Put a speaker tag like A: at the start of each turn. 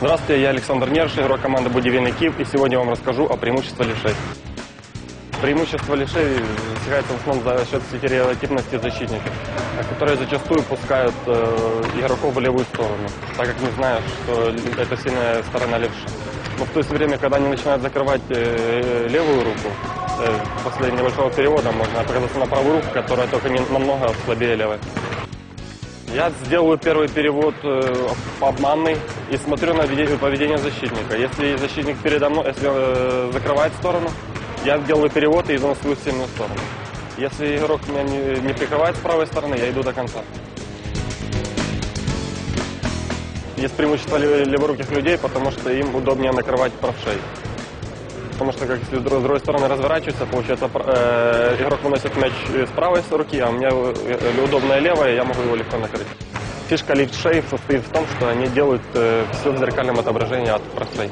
A: Здравствуйте, я Александр Нерш, игрок команды Будивельный Киев, и сегодня я вам расскажу о преимуществе левшей. Преимущество левшей достигается в основном за счет стереотипности защитников, которые зачастую пускают э, игроков в левую сторону, так как не знают, что это сильная сторона левши. Но в то же время, когда они начинают закрывать э, левую руку, э, после небольшого перевода можно оказаться на правую руку, которая только не, намного слабее левой. Я сделаю первый перевод э, обманный и смотрю на веде- поведение защитника. Если защитник передо мной, если э, закрывает сторону, я делаю перевод и иду на свою сильную сторону. Если игрок меня не, не прикрывает с правой стороны, я иду до конца. Есть преимущество лев- леворуких людей, потому что им удобнее накрывать правшей. Потому что как если с дру- с другой стороны разворачивается, получается э, игрок выносит мяч э, с правой руки, а у меня э, удобная левая, я могу его легко накрыть. Фишка левшей состоит в том, что они делают э, все в зеркальном отображении от правшей.